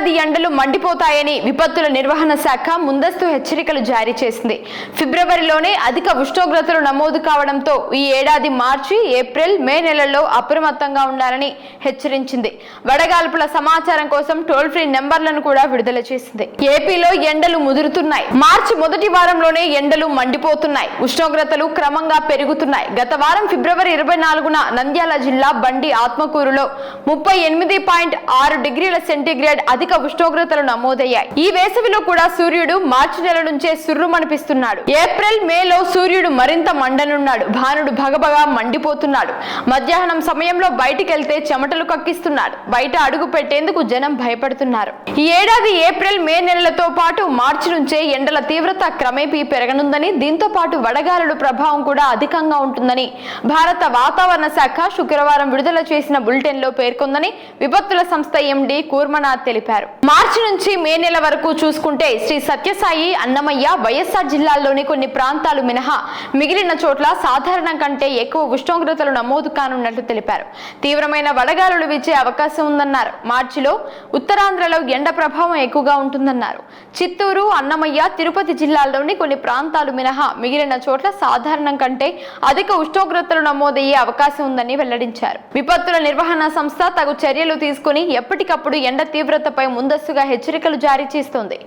ఏడాది ఎండలు మండిపోతాయని విపత్తుల నిర్వహణ శాఖ ముందస్తు హెచ్చరికలు జారీ చేసింది. ఫిబ్రవరిలోనే అధిక ఉష్ణోగ్రతలు నమోదు కావడంతో ఈ ఏడాది మార్చి ఏప్రిల్ మే నెలల్లో అప్రమత్తంగా ఉండాలని హెచ్చరించింది. వడగాల్పుల సమాచారం కోసం టోల్ ఫ్రీ నెంబర్లను కూడా విడుదల చేసింది. ఏపీలో ఎండలు ముదురుతున్నాయి. మార్చి మొదటి వారంలోనే ఎండలు మండిపోతున్నాయి. ఉష్ణోగ్రతలు క్రమంగా పెరుగుతున్నాయి. గత వారం ఫిబ్రవరి ఇరవై నాలుగున నంద్యాల జిల్లా బండి ఆత్మకూరులో ముప్పై ఎనిమిది పాయింట్ ఆరు డిగ్రీల సెంటీగ్రేడ్ అధిక ఉష్ణోగ్రతలు నమోదయ్యాయి. ఈ వేసవిలో కూడా సూర్యుడు మార్చి నెల నుంచే సుర్రుమనిపిస్తున్నాడు. ఏప్రిల్ మేలో సూర్యుడు మరింత మండనున్నాడు. భానుడు భగభగా మండిపోతున్నాడు. మధ్యాహ్నం సమయంలో బయటికి వెళ్తే చెమటలు కక్కిస్తున్నాడు. బయట అడుగు పెట్టేందుకు జనం భయపడుతున్నారు. ఈ ఏడాది ఏప్రిల్ మే నెలలతో పాటు మార్చి నుంచే ఎండల తీవ్రత క్రమేపీ పెరగనుందని దీంతో పాటు వడగాలుడు ప్రభావం కూడా అధికంగా ఉంటుందని భారత వాతావరణ శాఖ శుక్రవారం విడుదల చేసిన బులెటిన్లో పేర్కొందని విపత్తుల సంస్థ ఎండి కూర్మనాథ్ తెలిపారు. మార్చి నుంచి మే నెల వరకు చూసుకుంటే శ్రీ సత్యసాయి అన్నమయ్య వైఎస్ఆర్ జిల్లాల్లోని కొన్ని ప్రాంతాలు మినహా మిగిలిన చోట్ల సాధారణం కంటే ఎక్కువ ఉష్ణోగ్రతలు నమోదు కానున్నట్లు తెలిపారు. తీవ్రమైన వడగాలులు వీచే అవకాశం ఉందన్నారు. మార్చిలో ఉత్తరాంధ్రలో ఎండ ప్రభావం ఎక్కువగా ఉంటుందన్నారు. చిత్తూరు అన్నమయ్య తిరుపతి జిల్లాల్లోని కొన్ని ప్రాంతాలు మినహా మిగిలిన చోట్ల సాధారణం కంటే అధిక ఉష్ణోగ్రతలు నమోదయ్యే అవకాశం ఉందని వెల్లడించారు. విపత్తుల నిర్వహణ సంస్థ తగు చర్యలు తీసుకుని ఎప్పటికప్పుడు ఎండ తీవ్రతపై ముందస్తుగా హెచ్చరికలు జారీ చేస్తోంది.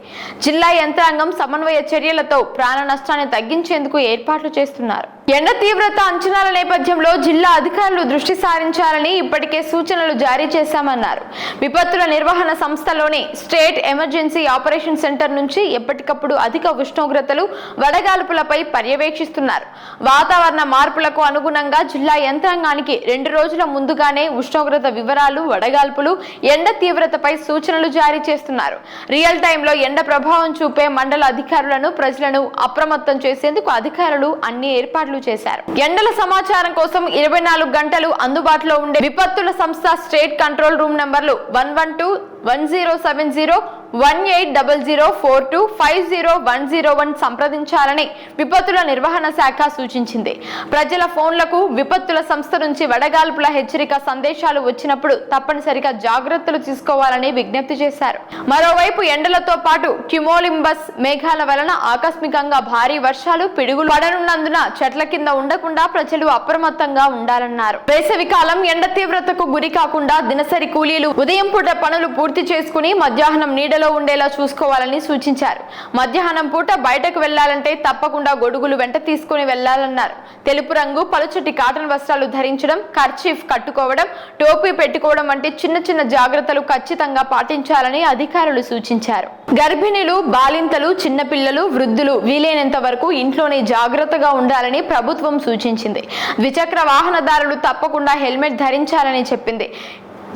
జిల్లా యంత్రాంగం సమన్వయ చర్యలతో ప్రాణ నష్టాన్ని తగ్గించేందుకు ఏర్పాట్లు చేస్తున్నారు. ఎండ తీవ్రత అంచనాల నేపథ్యంలో జిల్లా అధికారులు దృష్టి సారించాలని ఇప్పటికే సూచనలు జారీ చేశామన్నారు. విపత్తుల నిర్వహణ సంస్థలోని స్టేట్ ఎమర్జెన్సీ ఆపరేషన్ సెంటర్ నుంచి ఎప్పటికప్పుడు అధిక ఉష్ణోగ్రతలు వడగాల్పులపై పర్యవేక్షిస్తున్నారు. వాతావరణ మార్పులకు అనుగుణంగా జిల్లా యంత్రాంగానికి రెండు రోజుల ముందుగానే ఉష్ణోగ్రత వివరాలు వడగాల్పులు ఎండ తీవ్రతపై సూచనలు జారీ చేస్తున్నారు. రియల్ టైంలో ఎండ ప్రభావం చూపే మండల అధికారులను ప్రజలను అప్రమత్తం చేసేందుకు అధికారులు అన్ని ఏర్పాట్లు చేశారు. ఎండల సమాచారం కోసం ఇరవై నాలుగు గంటలు అందుబాటులో ఉండే విపత్తుల సంస్థ స్టేట్ కంట్రోల్ రూమ్ నంబర్లు one one two one zero seven zero one eight double zero four two five zero one zero one సంప్రదించాలని విపత్తుల నిర్వహణ శాఖ సూచించింది. ప్రజల ఫోన్లకు విపత్తుల సంస్థ నుంచి వడగాల్పుల హెచ్చరిక సందేశాలు వచ్చినప్పుడు తప్పనిసరిగా జాగ్రత్తలు తీసుకోవాలని విజ్ఞప్తి చేశారు. మరోవైపు ఎండలతో పాటు క్యుమోలింబస్ మేఘాల వలన ఆకస్మికంగా భారీ వర్షాలు పిడుగులు పడనున్నందున చెట్ల కింద ఉండకుండా ప్రజలు అప్రమత్తంగా ఉండాలన్నారు. వేసవి కాలం ఎండ తీవ్రతకు గురి కాకుండా దినసరి కూలీలు ఉదయం పూట పనులు పూర్తి చేసుకుని మధ్యాహ్నం నీడలో ఉండేలా చూసుకోవాలని సూచించారు. మధ్యాహ్నం పూట బయటకు వెళ్ళాలంటే తప్పకుండా గొడుగులు వెంట తీసుకుని వెళ్ళాలన్నారు. తెలుపు రంగు పలుచటి కాటన్ వస్త్రాలు ధరించడం కర్చీఫ్ కట్టుకోవడం టోపీ పెట్టుకోవడం వంటి చిన్న చిన్న జాగ్రత్తలు ఖచ్చితంగా పాటించాలని అధికారులు సూచించారు. గర్భిణులు బాలింతలు చిన్నపిల్లలు వృద్ధులు వీలైనంత వరకు ఇంట్లోనే జాగ్రత్తగా ఉండాలని ప్రభుత్వం సూచించింది. ద్విచక్ర వాహనదారులు తప్పకుండా హెల్మెట్ ధరించాలని చెప్పింది.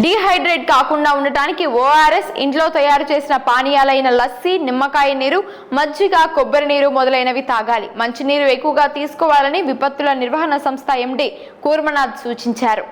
డీహైడ్రేట్ కాకుండా ఉండటానికి ఓఆర్ఎస్ ఇంట్లో తయారు చేసిన పానీయాలైన లస్సీ నిమ్మకాయ నీరు మజ్జిగ కొబ్బరి నీరు మొదలైనవి తాగాలి. మంచినీరు ఎక్కువగా తీసుకోవాలని విపత్తుల నిర్వహణ సంస్థ ఎండీ కూర్మనాథ్ సూచించారు.